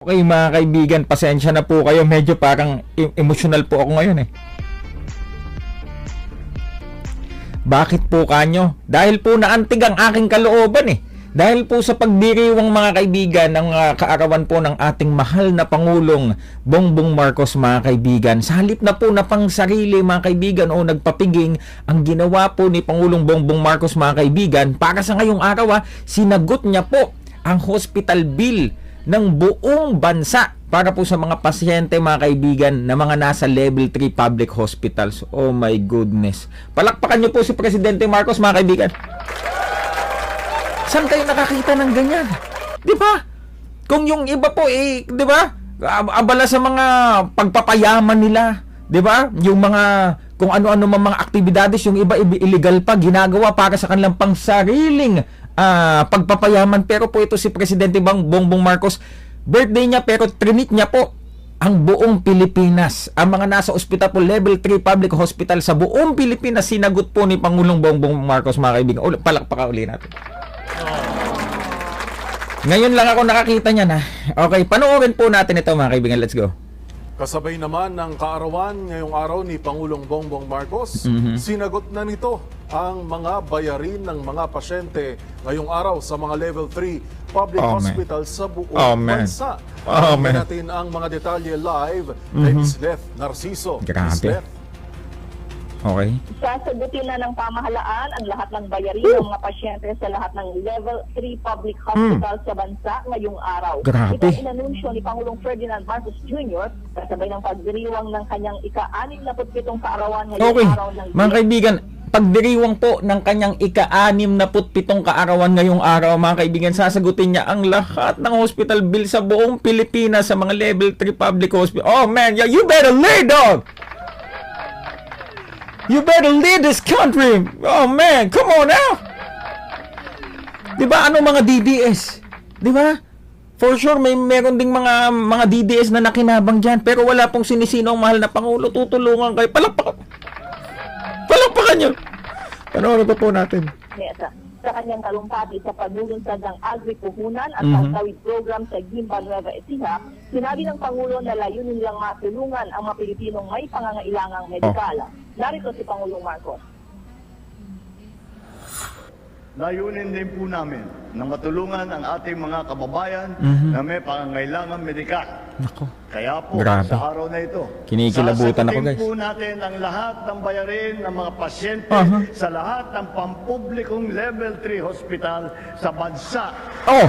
Okay mga kaibigan, pasensya na po kayo. Medyo parang e- emotional po ako ngayon eh. Bakit po kanyo? Dahil po naantig ang aking kalooban eh. Dahil po sa pagdiriwang mga kaibigan ng ah, kaarawan po ng ating mahal na Pangulong Bongbong Marcos mga kaibigan. Sa halip na po na pang sarili mga kaibigan o nagpapiging ang ginawa po ni Pangulong Bongbong Marcos mga kaibigan para sa ngayong araw ah, sinagot niya po ang hospital bill ng buong bansa para po sa mga pasyente mga kaibigan na mga nasa level 3 public hospitals. Oh my goodness. Palakpakan niyo po si Presidente Marcos mga kaibigan. Saan kayo nakakita ng ganyan? 'Di ba? Kung yung iba po eh, 'di ba? Ab- Abala sa mga pagpapayaman nila, 'di ba? Yung mga kung ano-ano mang mga aktibidades, yung iba illegal pa ginagawa para sa kanilang pangsariling ah, pagpapayaman. Pero po ito si Presidente Bang Bongbong Marcos, birthday niya pero trinit niya po ang buong Pilipinas. Ang mga nasa ospital po, level 3 public hospital sa buong Pilipinas, sinagot po ni Pangulong Bongbong Marcos, mga kaibigan. Uli, palakpakan uli natin. Ngayon lang ako nakakita niya na. Okay, panoorin po natin ito mga kaibigan. Let's go. Kasabay naman ng kaarawan ngayong araw ni Pangulong Bongbong Marcos, sinagot na nito ang mga bayarin ng mga pasyente ngayong araw sa mga level 3 public Amen. hospital sa buong Amen. bansa. Amen. Natin ang mga detalye live kay Miss Beth Narciso. Grabe. Okay. Sasagutin na ng pamahalaan ang lahat ng bayarin ng mga pasyente sa lahat ng level 3 public hospital sa bansa ngayong araw. Grabe. Ito ang inanunsyo ni Pangulong Ferdinand Marcos Jr. kasabay ng pagdiriwang ng kanyang ika-67 kaarawan ngayong Okay. araw ng Mga kaibigan, pagdiriwang po ng kanyang ika-anim na putpitong kaarawan ngayong araw, mga kaibigan, sasagutin niya ang lahat ng hospital bill sa buong Pilipinas sa mga level 3 public hospital. Oh man, you better lead, dog! You better lead this country! Oh man, come on now! Di ba ano mga DDS? Di ba? For sure may meron ding mga mga DDS na nakinabang diyan pero wala pong sinisino ang mahal na pangulo tutulungan kayo. Palakpakan. Niyo. Panoorin pa po natin. Mesa sa kanyang talumpati sa paglulunsad ng agri-puhunan at Mhm. pagtawid program sa Gimba Nueva Ecija, sinabi ng Pangulo na layunin nilang matulungan ang mga Pilipinong may pangangailangang medikal. Narito si Pangulong Marcos. Layunin din po namin na matulungan ang ating mga kababayan Mhm. na may pangangailangan medikal. Nako. Kaya po, Grabe. sa araw na ito, Kinikilabutan ako, guys. po natin ang lahat ng bayarin ng mga pasyente Aha. sa lahat ng pampublikong level 3 hospital sa bansa. Oh.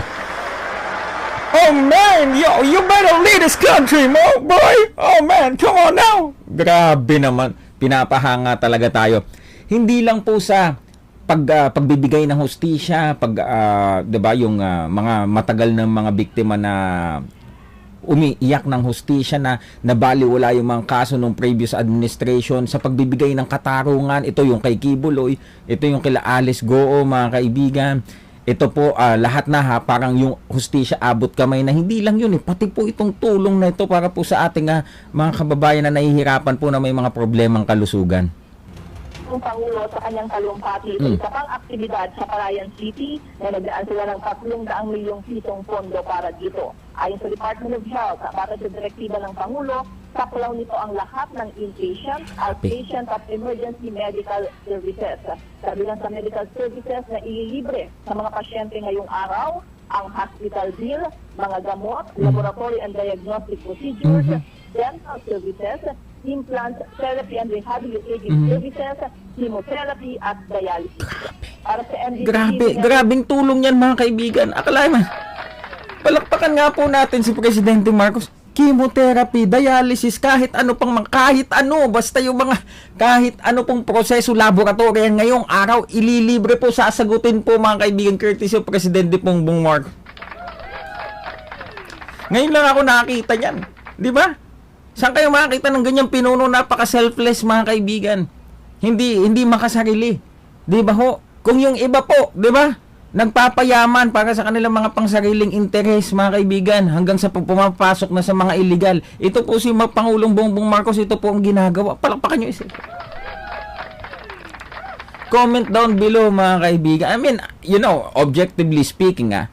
Oh man, yo, you better lead this country, mo boy. Oh man, come on now. Grabe naman, pinapahanga talaga tayo. Hindi lang po sa pag ah, pagbibigay ng hustisya, pag ah, 'di ba yung ah, mga matagal ng mga biktima na umiiyak ng hustisya na nabaliwala yung mga kaso ng previous administration sa pagbibigay ng katarungan. Ito yung kay Kibuloy, ito yung kila Alice Goo, mga kaibigan. Ito po, ah, lahat na ha, parang yung hustisya abot kamay na hindi lang yun eh, pati po itong tulong na ito para po sa ating ah, mga kababayan na nahihirapan po na may mga problemang kalusugan. Ng Pangulo sa kanyang talumpati sa Mm. isa pang aktibidad sa Carayan City na nagdaan sila ng 300 milyong pisong pondo para dito. Ayon sa Department of Health, para sa direktiba ng Pangulo, saklaw nito ang lahat ng inpatient, outpatient at emergency medical services. Kabilang sa medical services na ililibre sa mga pasyente ngayong araw, ang hospital bill, mga gamot, laboratory and diagnostic procedures, dental services, implant therapy and rehabilitative services, chemotherapy at dialysis. Para sa MDT, Grabe, grabing tulong yan mga kaibigan. Akala mo, palakpakan nga po natin si Presidente Marcos. Chemotherapy, dialysis, kahit ano pang kahit ano, basta yung mga kahit ano pong proseso laboratory ngayong araw, ililibre po, sasagutin po mga kaibigan courtesy of Presidente Bongbong Marcos. Ngayon lang ako nakakita niyan. Di ba? Saan kayo makakita ng ganyang pinuno napaka-selfless mga kaibigan? Hindi hindi makasarili. Di ba ho? Kung yung iba po, di ba? Nagpapayaman para sa kanilang mga pangsariling interes, mga kaibigan, hanggang sa pu- pumapasok na sa mga illegal. Ito po si Pangulong Bongbong Marcos, ito po ang ginagawa. Palakpakan nyo isa. Comment down below mga kaibigan. I mean, you know, objectively speaking ah,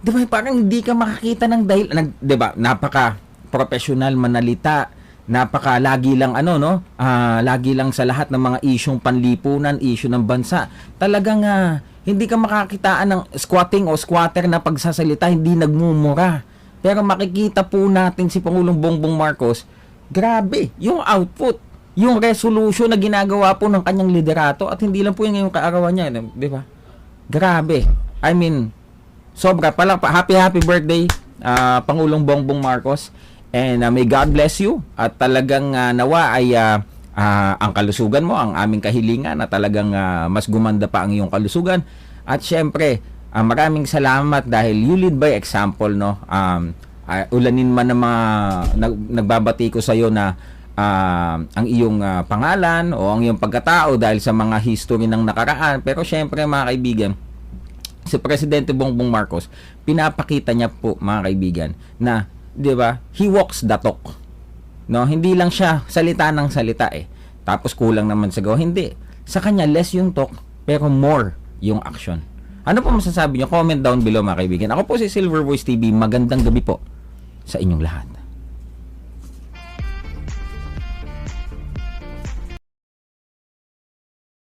'di ba, parang hindi ka makakita ng dahil, nag, 'di ba, napaka professional manalita, napaka lagi lang ano no, ah, lagi lang sa lahat ng mga isyong panlipunan, issue ng bansa. Talagang ah, hindi ka makakitaan ng squatting o squatter na pagsasalita, hindi nagmumura. Pero makikita po natin si Pangulong Bongbong Marcos, grabe, yung output, yung resolution na ginagawa po ng kanyang liderato at hindi lang po yung ngayong kaarawan niya, di ba? Grabe. I mean, sobra pala pa happy happy birthday ah, Pangulong Bongbong Marcos and ah, may God bless you. At talagang ah, nawa ay ah, ah, ang kalusugan mo ang aming kahilingan na talagang ah, mas gumanda pa ang iyong kalusugan. At syempre ah, maraming salamat dahil you lead by example no? Um, ah, ulanin man ng mga nag- nagbabati ko sa iyo na ah, ang iyong ah, pangalan o ang iyong pagkatao dahil sa mga history ng nakaraan. Pero syempre mga kaibigan si Presidente Bongbong Marcos, pinapakita niya po mga kaibigan na 'di ba? He walks the talk. No, hindi lang siya salita ng salita eh. Tapos kulang naman sa gawa. Hindi. Sa kanya less yung talk pero more yung action. Ano po masasabi niyo? Comment down below mga kaibigan. Ako po si Silver Voice TV. Magandang gabi po sa inyong lahat.